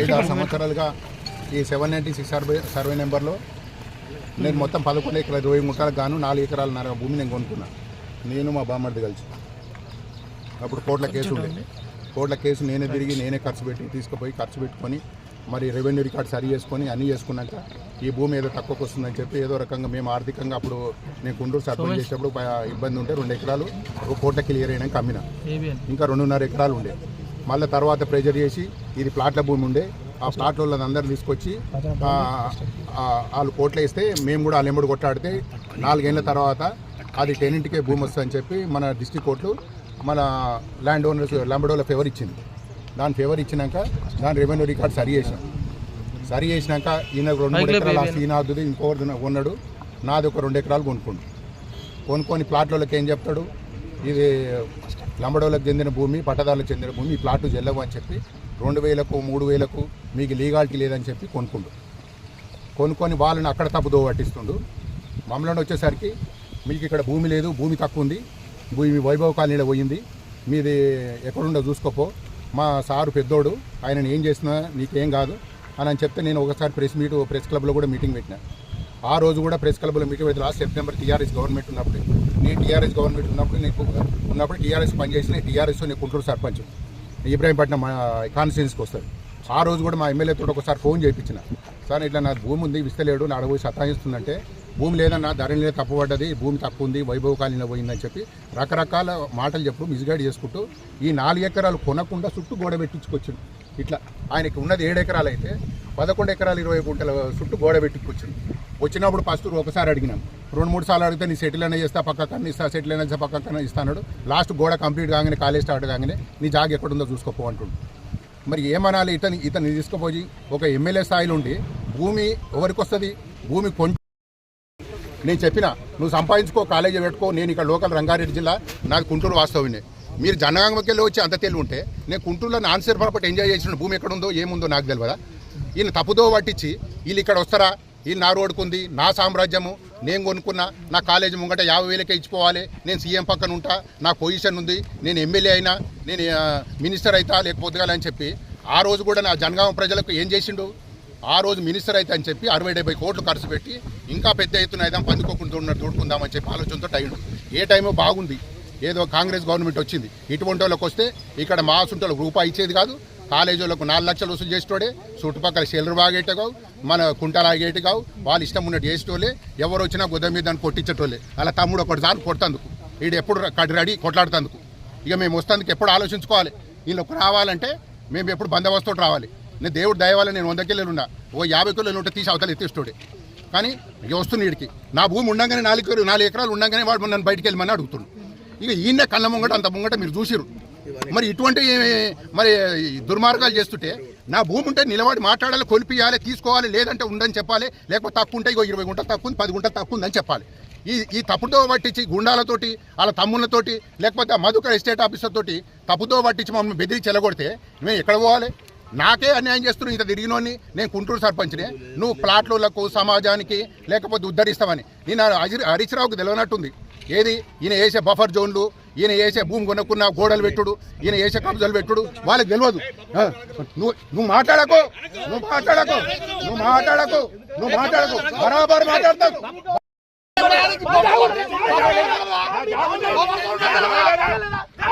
ఐదు ఆరు సంవత్సరాలుగా ఈ seven ninety six survey survey నెంబర్లో నేను మొత్తం పదకొండు ఎకరాల ఇరవై గుంటలకు గాను నాలుగు ఎకరాల నర భూమి నేను కొనుక్కున్నా. నేను మా బామ్మర్ది కలిసి. అప్పుడు కోట్ల కేసు ఉండే. కోట్ల కేసు నేనే తిరిగి నేనే ఖర్చు పెట్టి తీసుకుపోయి ఖర్చు పెట్టుకొని మరి రెవెన్యూ రికార్డ్ సరి చేసుకొని అన్నీ చేసుకున్నాక ఈ భూమి ఏదో తక్కువకు వస్తుందని చెప్పి ఏదో రకంగా మేము ఆర్థికంగా అప్పుడు నేను కుండూరు సర్పంచ్ చేసేటప్పుడు ఇబ్బంది ఉంటే రెండు ఎకరాలు ఒక కోట్ల క్లియర్ అయినాక అమ్మిన. ఇంకా రెండున్నర ఎకరాలు ఉండే. మళ్ళీ తర్వాత ప్రెజర్ చేసి ఇది ప్లాట్ల భూమి ఉండే ఆ ప్లాట్ల వాళ్ళని అందరు తీసుకొచ్చి వాళ్ళు కోట్లు వేస్తే మేము కూడా వాళ్ళు ఎమ్మడి కొట్లాడితే నాలుగేళ్ళ తర్వాత అది టెనెంట్కే భూమి వస్తుందని చెప్పి మన డిస్టిక్ కోర్టు మన ల్యాండ్ ఓనర్స్ లంబడోల ఫేవర్ ఇచ్చింది. దాని ఫేవర్ ఇచ్చినాక దాని రెవెన్యూ రికార్డ్ సరి చేసాం సరి చేసినాక ఈయన రెండు మూడు ఎకరాలు ఆ శ్రీనాథుది ఇంకొకటి ఉన్నాడు నాది ఒక రెండు ఎకరాలు కొనుక్కుండు. కొనుక్కొని ప్లాట్లకి ఏం చెప్తాడు? ఇది లంబడోలకు చెందిన భూమి పట్టదారులకు చెందిన భూమి ఈ ప్లాట్లు చెల్లవు అని చెప్పి రెండు వేలకు మూడు వేలకు మీకు లీగాలిటీ లేదని చెప్పి కొనుక్కుండు. కొనుక్కొని వాళ్ళని అక్కడ తప్పుదో పట్టిస్తుండు. మమ్మల్ని వచ్చేసరికి మీకు ఇక్కడ భూమి లేదు భూమి తక్కువ ఉంది భూమి వైభవ కాలనీలో పోయింది మీది ఎక్కడుండో చూసుకోపో. మా సారు పెద్దోడు ఆయనని ఏం చేసినా నీకేం కాదు అని అని చెప్తే నేను ఒకసారి ప్రెస్ మీట్ ప్రెస్ క్లబ్లో కూడా మీటింగ్ పెట్టినా. ఆ రోజు కూడా ప్రెస్ క్లబ్లో మీటింగ్ పెట్టి లాస్ట్ సెప్టెంబర్ టీఆర్ఎస్ గవర్నమెంట్ ఉన్నప్పుడు. నేను టీఆర్ఎస్ గవర్నమెంట్ ఉన్నప్పుడు నీకు ఉన్నప్పుడు టీఆర్ఎస్ పనిచేసిన టీఆర్ఎస్ నేను గుంటూరు సర్పంచ్. ఇబ్రాహీంపట్నం మా కాన్స్టిట్యున్సీకి వస్తుంది ఆ రోజు కూడా మా ఎమ్మెల్యే తోడు ఒకసారి ఫోన్ చేయించిన. సార్ ఇట్లా నా భూమి ఉంది విస్తలేడు నా పోయి సతాయిస్తుందంటే భూమి లేదన్నా ధరలే తప్పబడ్డది భూమి తప్పు ఉంది వైభవ పోయిందని చెప్పి రకరకాల మాటలు చెప్పు మిస్గైడ్ చేసుకుంటూ ఈ నాలుగు ఎకరాలు కొనకుండా చుట్టూ గోడ పెట్టించుకొచ్చింది ఇట్లా ఆయనకి ఉన్నది ఏడు ఎకరాలు అయితే పదకొండు ఎకరాలు ఇరవై గుంటల చుట్టూ గోడ పెట్టించుకొచ్చింది వచ్చినప్పుడు ఫస్ట్ ఒకసారి అడిగినాం. రెండు మూడు సార్లు అడిగితే నీ సెటిల్ అయినా చేస్తా పక్క కన్నా ఇస్తా సెటిల్ అయినా చేస్తా పక్క కన్నా ఇస్తాడు లాస్ట్ గోడ కంప్లీట్ కాగానే కాలేజ్ స్టార్ట్ కాగానే నీ జాగ్ ఎక్కడుందో చూసుకోపో అంటుండు. మరి ఏమనాలి? ఇతని ఇతని తీసుకుపోయి ఒక ఎమ్మెల్యే స్థాయిలో ఉండి భూమి ఎవరికి వస్తుంది? భూమి కొంచెం నేను చెప్పిన నువ్వు సంపాదించుకో కాలేజీ పెట్టుకో నేను ఇక్కడ లోకల్ రంగారెడ్డి జిల్లా నాది గుంటూరు వాస్తవుని మీరు జనగాంకి వెళ్ళి వచ్చి అంత తెలివి ఉంటే నేను గుంటూరులో నాన్ సేర్ ఎంజాయ్ చేసిన భూమి ఎక్కడుందో ఏముందో నాకు తెలియదా వీళ్ళు తప్పుదో పట్టించి వీళ్ళు ఇక్కడ వస్తారా? వీళ్ళు నా రోడ్కుంది నా సామ్రాజ్యము నేను కొనుక్కున్నా నా కాలేజీ ముంగట యాభై వేలకే ఇచ్చిపోవాలి. నేను సీఎం పక్కన ఉంటా నా పొజిషన్ ఉంది నేను ఎమ్మెల్యే అయినా నేను మినిస్టర్ అవుతా లేకపోతే అని చెప్పి ఆ రోజు కూడా నా జనగామ ప్రజలకు ఏం చేసిండు? ఆ రోజు మినిస్టర్ అయితే అని చెప్పి అరవై డెబ్బై కోట్లు ఖర్చు పెట్టి ఇంకా పెద్ద ఎత్తున అయితే పందుకోకుండా ఉన్నట్టు తోడుకుందామని చెప్పి ఆలోచనతో అయ్యిండు ఏ టైమో బాగుంది. ఏదో కాంగ్రెస్ గవర్నమెంట్ వచ్చింది. ఇటువంటి వాళ్ళకి వస్తే ఇక్కడ మా సుంటలకు రూపాయి ఇచ్చేది కాదు. కాలేజీ వాళ్ళకు నాలుగు లక్షలు వసూలు చేసేటోడే చుట్టుపక్కల షెల్లర్ బాగేట మన కుంటలు ఆగేటి కావు వాళ్ళు ఇష్టం ఉన్నట్టు చేసేటోళ్ళే ఎవరు వచ్చినా గుద్ద మీద దాన్ని కొట్టించేటోళ్ళే. అలా తమ్ముడు ఒకటి సార్లు కొడుతందుకు. వీడు ఎప్పుడు కడి రెడీ కొట్లాడుతందుకు. ఇక మేము వస్తాందుకు ఎప్పుడు ఆలోచించుకోవాలి. వీళ్ళొక రావాలంటే మేము ఎప్పుడు బందోబస్తు రావాలి. నేను దేవుడు దయవాలి నేను వంద కిలోలు ఉన్నా. ఓ యాభై కిలోలు ఉంటే తీసి అవతల ఎత్తిస్తుడే కానీ ఇక వస్తుంది వీడికి నా భూమి ఉండగానే నాలుగు నాలుగు ఎకరాలు ఉండగానే వాడు నన్ను బయటికి వెళ్ళమని అడుగుతుండు. ఇక ఈయన కళ్ళ ముంగట అంత ముంగట మీరు చూసిరు మరి ఇటువంటి మరి ఈ దుర్మార్గాలు చేస్తుంటే నా భూమి ఉంటే నిలబడి మాట్లాడాలి కొలిపియాలి తీసుకోవాలి లేదంటే ఉండని చెప్పాలి. లేకపోతే తక్కువ ఉంటే ఇగో ఇరవై గుంటలు తక్కువ ఉంది పది గుంటలు తక్కువ ఉందని చెప్పాలి. ఈ ఈ తప్పుతో పట్టించి గుండాలతోటి వాళ్ళ తమ్ముళ్ళతోటి లేకపోతే ఆ మధుకర్ ఎస్టేట్ ఆఫీసర్ తోటి తప్పుతో పట్టించి మమ్మల్ని బెదిరించి చెలగొడితే మేము ఎక్కడ పోవాలి? నాకే అన్యాయం చేస్తున్నావు ఇంత తిరిగినోని నేను గుంటూరు సర్పంచ్నే. నువ్వు ప్లాట్లకు సమాజానికి లేకపోతే ఉద్ధరిస్తామని నేను హరి హరీష్ రావుకు తెలియనట్టుంది. ఏది? ఈయన వేసే బఫర్ జోన్లు ఈయన వేసే భూమి కొనుక్కున్న గోడలు పెట్టుడు ఈయన వేసే కబ్జాలు పెట్టుడు వాళ్ళకి తెలియదు. నువ్వు నువ్వు మాట్లాడకు. నువ్వు మాట్లాడకు. నువ్వు మాట్లాడకు. నువ్వు మాట్లాడకు. బరాబర్ మాట్లాడతావు.